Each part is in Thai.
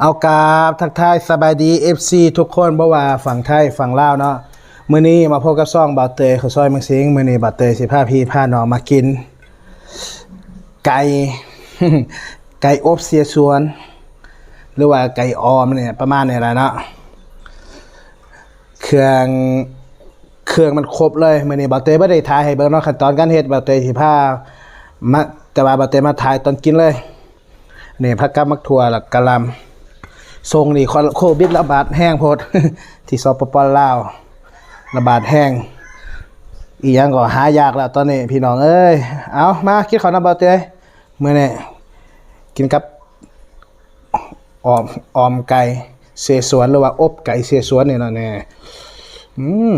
เอากาบทักทายสบายดี FC ทุกคนบ่ว่าฝั่งไทยฝั่งลาวเนาะมื้อนี้มาพบกับซ่องบาเตยเขาวซอยเมืองสิงห์มื้อนี้บาเตยสิพาพี่พาน้องมากิน ไก่ ไก่อบเสียสวน หรือว่าไก่ออมเนี่ยประมาณนี้แหละเนาะเครื่องเครื่องมันครบเลยมื้อนี้บาเตยบ่ได้ถ่ายให้เบิ่งเนาะขั้นตอนการเฮ็ดบาเตยสิพามาแต่ว่าบาเตยมาถ่ายตอนกินเลยนี่ผักกาดมักถั่วแล้วกะหล่ำ ทรงนี่โควิดระบาดแห้งโพดที่สปปลาวระบาดแห้งอีหยังก็หายากแล้วตอนนี้พี่น้องเอ้ยเอามาคิดข้าน้ำเบาเตยมื้อนี้กินกับออมออมไก่เสสวนหรือว่าอบไก่เสสวนเนี่เนะแน่อืม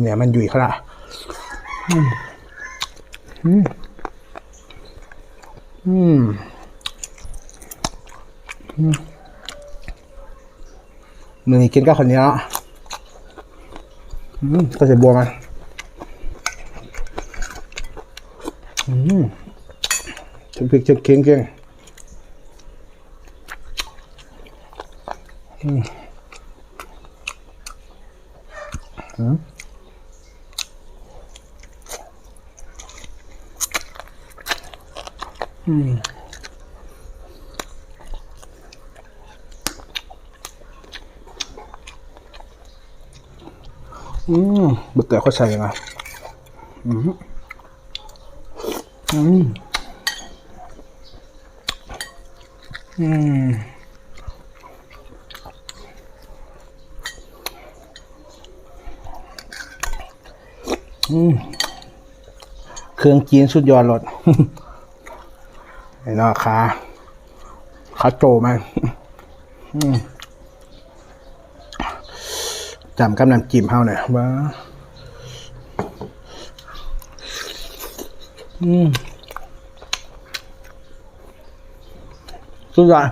เนี่ยมันอยู่ขนาดอืมอืมอืม มือนี้กินกับคนนี้เนาะอืมก็จะบวมอะอืมชิมพริกชิมเคียงเคียงอืมอืมอื อืมบุตรเขาใส่ยังไงอืมอืมอืมอืมเครื่องจีนสุดยอดรสไอ้นอขาขาโจมันอืม จำกับน้ำจิ้มเฮาหน่อยว่าอืมสุดยอด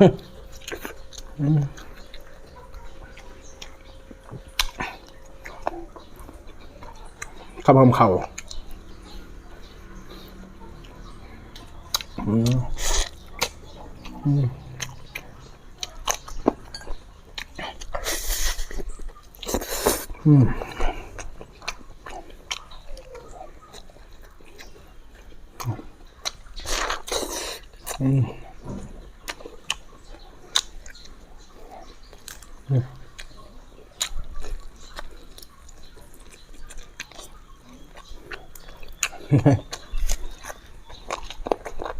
ข้าวพมเข่าอืมอืม อืมอืม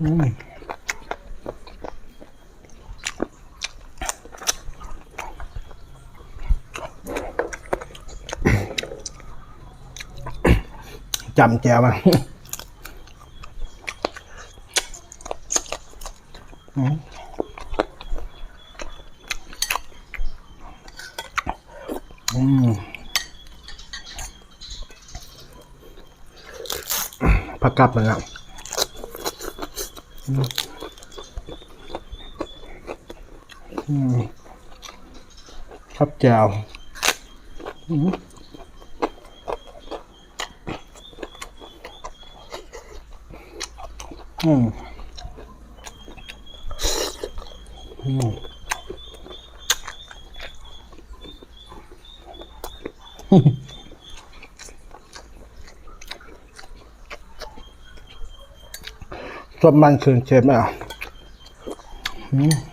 อื จำแจวมันอืมผักกาดนะครับอืมอืมครับแจวอืม อืมอืมสดมันคืนเชฟไหมอะอืม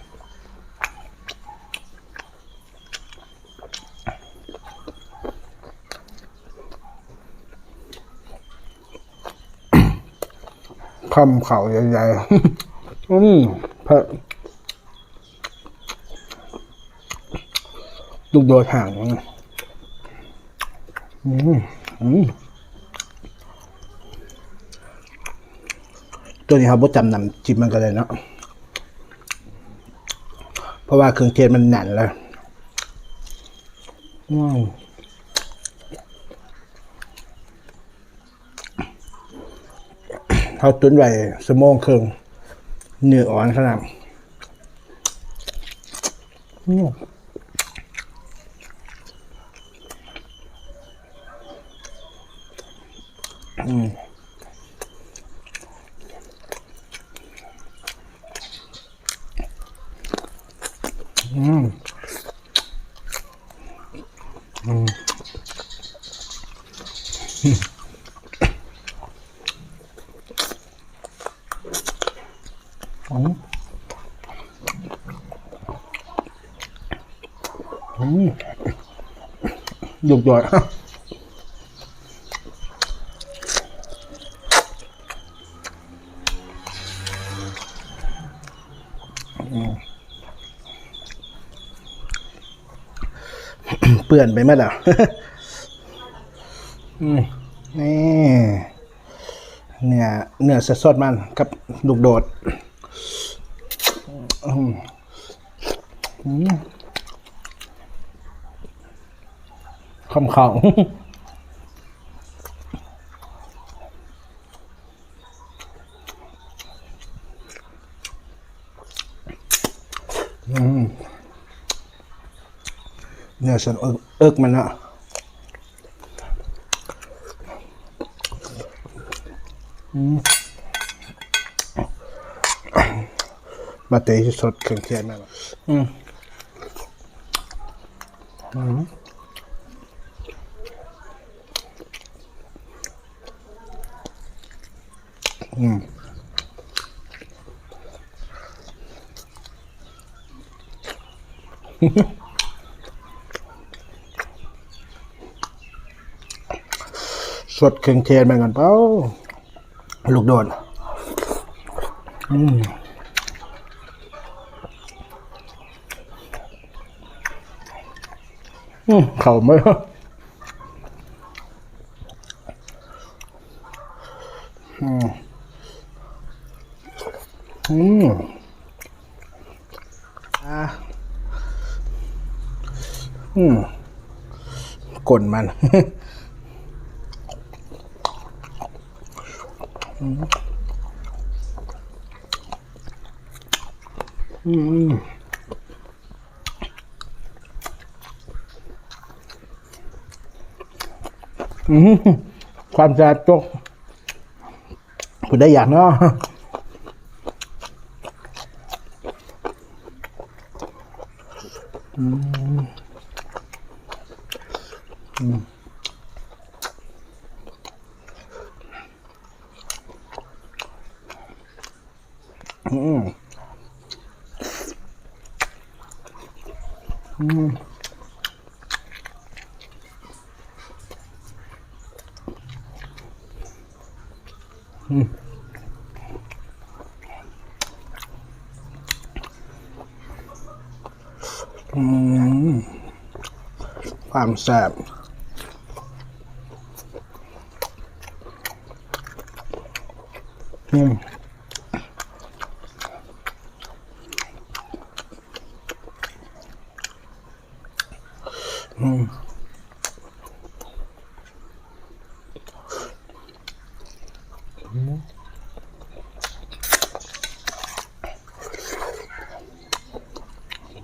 คำเข่าใหญ่ๆ อืมพระลูกโดดห่างอืมอืมตัวนี้ครับบ่จำนำจิ้มมันก็เลยเนาะ เพราะว่าเครื่องเทศมันแน่นแล้วว้าว เขาตุ้นไว้สมองเครื่องเนื้ออ่อนขนาดอืมอืม อืม มอืมอืมอืม หยุกหยอดเปื่อนไปไหมล่ะนี่เนื้อเนื้อสดๆมันกับลูกโดด อืมอืม คำเขาเนื้อสันเอิกมันอะมาเตยสดเครื่องเทศมากอืมอืม อืมสดเครื่องเทศมาก่อนเปล่าลูกโดดอืมอืมเข่าไหมอืมอืมอะอืม กลนมันอืมอืมความสะอาดจกผู้ได้อยากเนาะอืม อืมอืมอืมอืมอืมความแซ่บ อืม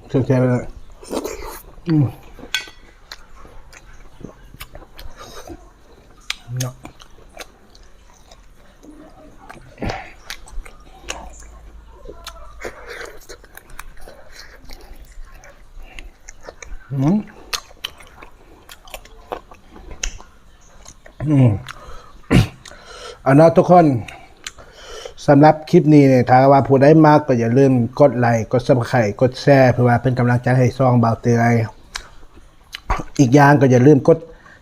เครื่องแค่เลยอืมเนาะอืมอืม เอาเนาะทุกคนสำหรับคลิปนี้เนี่ยถ้าว่าผู้ได้มากก็อย่าลืมกดไลค์กดซับสไครต์กดแชร์เพื่อว่าเป็นกำลังใจให้ซองเบาเตือยอีกอย่างก็อย่าลืมกด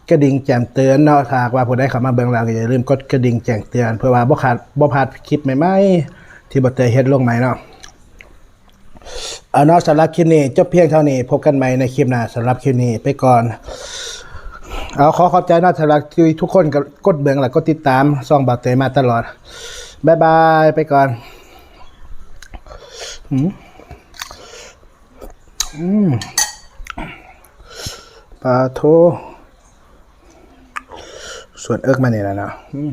กระดิ่งแจ้งเตือนเนาะถ้าว่าผู้ได้เข้ามาเบิ่งแล้วก็อย่าลืมกดกระดิ่งแจ้งเตือน เพื่อว่าบ่ขาดบ่พลาดคลิปใหม่ๆที่บ่เตยเฮ็ดลงใหม่เนาะเอาเนาะสำหรับคลิปนี้จบเพียงเท่านี้พบกันใหม่ในคลิปหน้าสำหรับคลิปนี้ไปก่อน เอาขอขอบใจนะสำหรับที่ทุกคนก็กดเบิ่งแล้วก็ติดตามซองบาเตยมาตลอดบายบายไปก่อน อืมอืมปลาโทส่วนเอิกมาเนี่ยแหละเนาะอืม